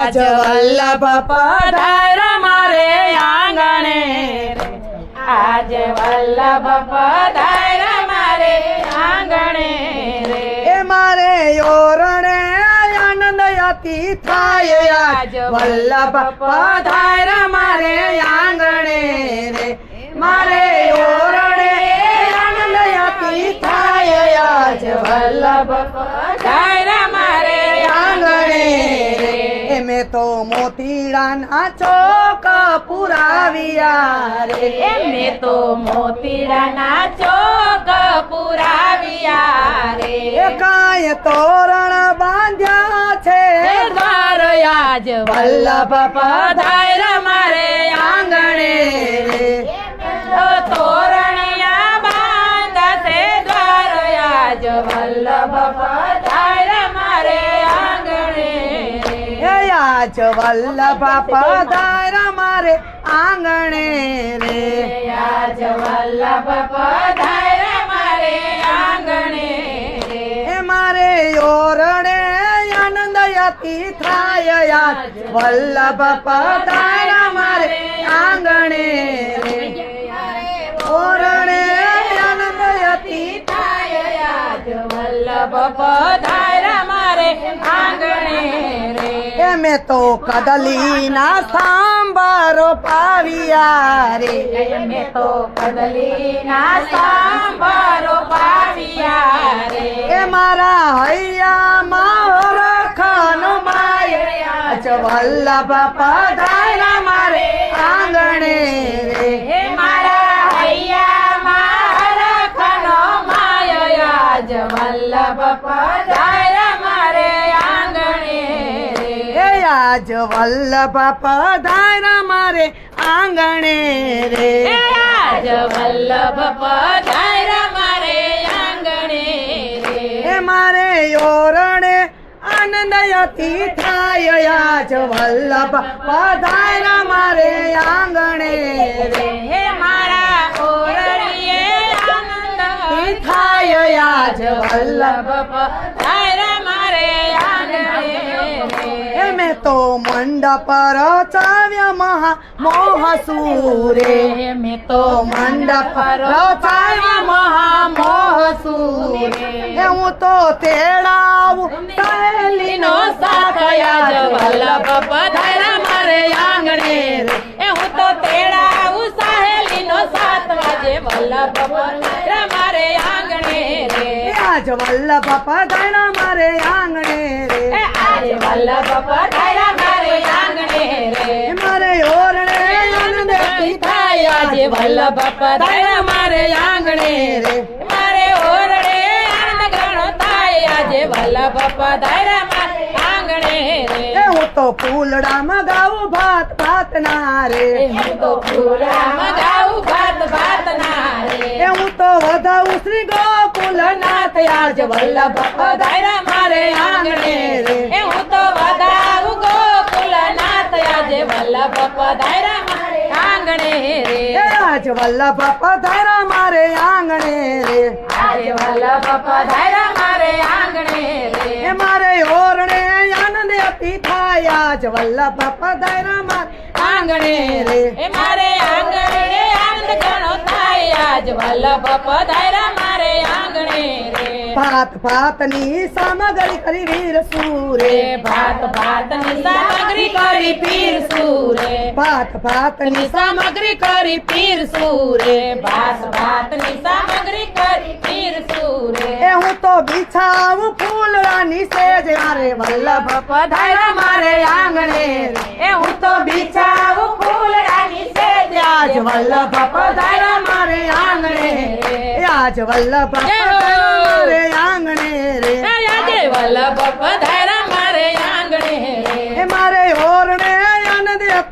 આજ વલ્લભ પધાર મારે આંગણે. રે આજ વલ્લભ પધાર મારે આંગણે રે. એ મારે યોરણે આનંદ અતિ થાય. આજ વલ્લભ પધાર મારે આંગણે રે. મારે યોરણે આનંદ અતિ થાય. આજ વલ્લભ પધાર મેં તો મોતીડાના ચોક પુરાવ્યા રે. એમને તો મોતીડાના ચોક પુરાવ્યા રે. એ કાંઈ તોરણ બાંધ્યા છે. દ્વાર આજ વલ્લભ પધાર મારે આંગણે રે. તોરણ તોરણિયા બાંધશે દ્વાર આજ વલ્લભ એ આજ વલ્લભ પધાર મારે આંગણે રે આજ વલ્લભ પધાર મારે આંગણે રે એ મારે ઓરણે આનંદ અતિ થાય આજ વલ્લભ પધાર મારે આંગણે રે ઓરણે આનંદ અતિ થાય આજ વલ્લભ પધાર મારે આંગણે રે. એ તો કદલીના સાંભારો પાવિયા રે. મેં તો કદલીના સાંભારો પાવિયા રે. એ મારા હૈયા રખન માય અચ વલ્લભ પધારા મારે આંગણે રે. હે મારા હૈયા મારા ખનો માયાજ વલ્લભ પધાર આજ વલ્લભ પધારા મારે આંગણે રે. રાજ વલ્લભ પધારા મારે આંગણે રે. મારે યોરણે આનંદ અતિ થાય આજ વલ્લભ પધારા મારે આંગણે રે. હે મારા ઓરણીએ આનંદ થાય આજ વલ્લભ પધાર આંગણે એ મેં તો મંડપ રચાવ્યા મહા મોહસુરે. મેં તો મંડપ રચાવ્યા મહા મોહ સુરે એ હું તો તેડાવું. સહેલીનો નો સાખયા વલ્લભ પધાર મારે આંગણે રે. એ હું તો તેડાવું સહેલીનો સાત વાજે વલ્લભ પધાર મારે આંગણે રે. આજ વલ્લભ પધારા મારે આંગણે આજે વલ્લભ પધાર મારે આંગણે રે એ મારે ઓરણે આનંદ ઈ થાય આજે વલ્લભ પધાર મારે આંગણે રે મારે ઓરડે આનંદ ઘણો થાય આજે વલ્લભ પધાર મારે આંગણે રે એ હું તો ફૂલડામાં ગાઉં ભાત ભાત ના રે એ હું તો ફૂલડામાં ગાઉં ભાત ભાત ના રે એ હું તો વધાવું શ્રી ગોકુલ નાથ આજ વલ્લભ પધાર મારે આંગણે રે. એ હું તો વધાવું ગોકુલ નાથ આજે વલ્લભ પધાર મારે આંગણે રે. વલ્લભ પધારા મારે આંગણે રે. આજે વલ્લભ પધાર મારે આંગણે રે. એ મારે ઓરણે આનંદ અતિ થાય આજ વલ્લભ પધારા મારે આંગણે રે. એ મારે આંગણે આનંદ ઘણો થાય આજ વલ્લભ પધાર મારે આંગણે રે ભાત ભાતની સામગ્રી કરી વીર સુરે રે ભાત ભાતની સામગ્રી કરી પીરસું રે ભાત ભાતની સામગ્રી કરી પીરસું રે ભાત ભાતની સામગ્રી કરી પીરસું રે એ હું તો બિછાવું ફૂલડાની સેજ મારે વલ્લભ પધાર મારે આંગણે રે એ હું તો બિછાવું ફૂલડાની સેજ આજ વલ્લભ પધારા મારે આંગણે એ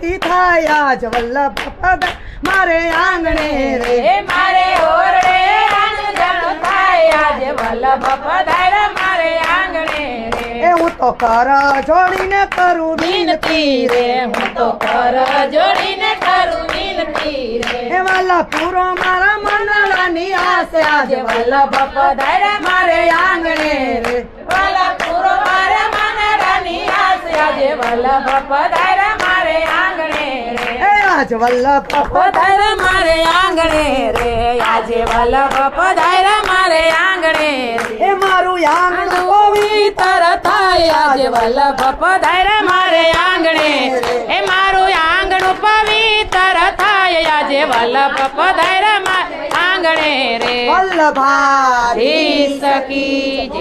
આનંદ થાય આજ વલ્લભ પદ. મારે આંગણે રે. મારે ઓરડે આંગણ થાય આજ વલ્લભ પધાર મારે આંગણે રે. એ હું તો કર જોડીને કરું વિનતી રે. હું તો કર જોડીને કરું વિનતી રે. એ વાલા પૂરો મારા મનડાની આશે આજે વલ્લભ પધારા મારે આંગણે આજ વલ્લભ પધાર્યા મારે આંગણે રે આજે વલ્લભ પધાર્યા મારે આંગણે રે એ મારું આંગણ પવિત્ર થાય આજે વલ્લભ પધાર્યા મારે આંગણે એ મારું આંગણું પવિત્ર થાય આજે વલ્લભ પધાર્યા મારે આંગણે રે વલ્લભા ઈ સખી